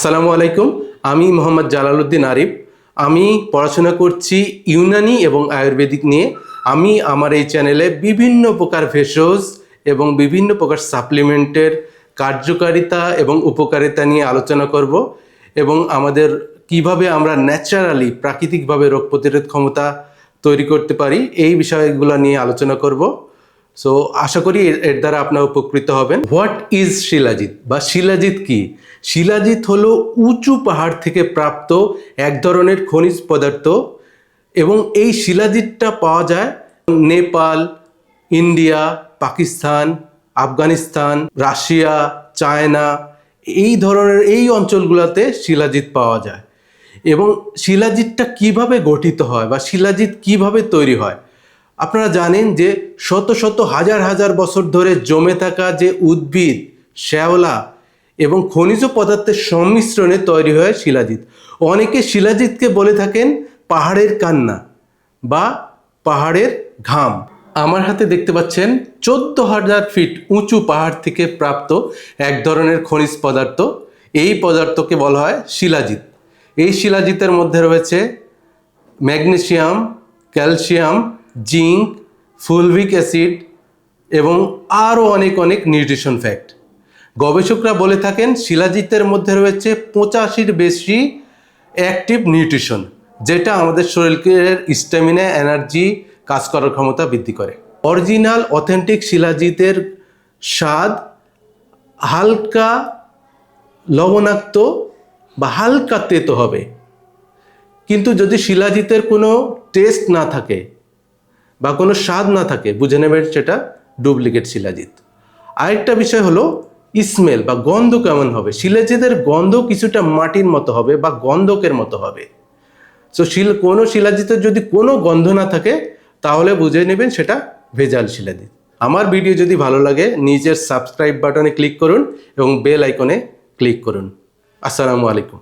আসসালামু আলাইকুম। আমি মোহাম্মদ জালালউদ্দিন আরিফ। আমি পড়াশোনা করছি ইউনানি এবং আয়ুর্বেদিক নিয়ে। আমি আমার এই চ্যানেলে বিভিন্ন প্রকার ভেষজ এবং বিভিন্ন প্রকার সাপ্লিমেন্টের কার্যকারিতা এবং উপকারিতা নিয়ে আলোচনা করব এবং আমাদের কীভাবে আমরা ন্যাচারালি, প্রাকৃতিকভাবে রোগ প্রতিরোধ ক্ষমতা তৈরি করতে পারি এই বিষয়গুলো নিয়ে আলোচনা করব। সো আশা করি এর- দ্বারা আপনারা উপকৃত হবেন। হোয়াট ইজ শিলাজিৎ বা শিলাজিৎ কি? শিলাজিৎ হলো উঁচু পাহাড় থেকে প্রাপ্ত এক ধরনের খনিজ পদার্থ এবং এই শিলাজিৎটা পাওয়া যায় Nepal, India, Pakistan, Afghanistan, Russia, China, এই ধরনের এই অঞ্চলগুলোতে শিলাজিৎ পাওয়া যায়। এবং শিলাজিৎটা কীভাবে গঠিত হয় বা শিলাজিৎ কীভাবে তৈরি হয়? আপনারা জানেন যে শত শত হাজার হাজার বছর ধরে জমে থাকা যে উদ্ভিদ, শ্যাওলা এবং খনিজ পদার্থের সংমিশ্রণে তৈরি হয় শিলাজিৎ। অনেকে শিলাজিৎকে বলে থাকেন পাহাড়ের কান্না বা পাহাড়ের ঘাম। আমার হাতে দেখতে পাচ্ছেন চোদ্দ হাজার ফিট উঁচু পাহাড় থেকে প্রাপ্ত এক ধরনের খনিজ পদার্থ। এই পদার্থকে বলা হয় শিলাজিৎ। এই শিলাজিতের মধ্যে রয়েছে magnesium calcium zinc, fulvic acid এবং আরও অনেক অনেক নিউট্রিশন ফ্যাক্ট। গবেষকরা বলে থাকেন, শিলাজিতের মধ্যে রয়েছে পঁচাশির বেশি অ্যাক্টিভ নিউট্রিশন, যেটা আমাদের শরীরের স্ট্যামিনা, এনার্জি, কাজ করার ক্ষমতা বৃদ্ধি করে। অরিজিনাল, অথেন্টিক শিলাজিতের স্বাদ হালকা লবণাক্ত বা হালকা তেতো হবে। কিন্তু যদি শিলাজিতের কোনো টেস্ট না থাকে বা কোনো স্বাদ না থাকে, বুঝে নেবেন সেটা ডুপ্লিকেট শিলাজিৎ। আরেকটা বিষয় হলো, স্মেল বা গন্ধ কেমন হবে? শিলাজিতের গন্ধ কিছুটা মাটির মতো হবে বা গন্ধকের মতো হবে। সো শিল, কোনো শিলাজিতের যদি কোনো গন্ধ না থাকে, তাহলে বুঝে নেবেন সেটা ভেজাল শিলাজিৎ। আমার ভিডিও যদি ভালো লাগে, নিজের সাবস্ক্রাইব বাটনে ক্লিক করুন এবং বেল আইকনে ক্লিক করুন। আসসালামু আলাইকুম।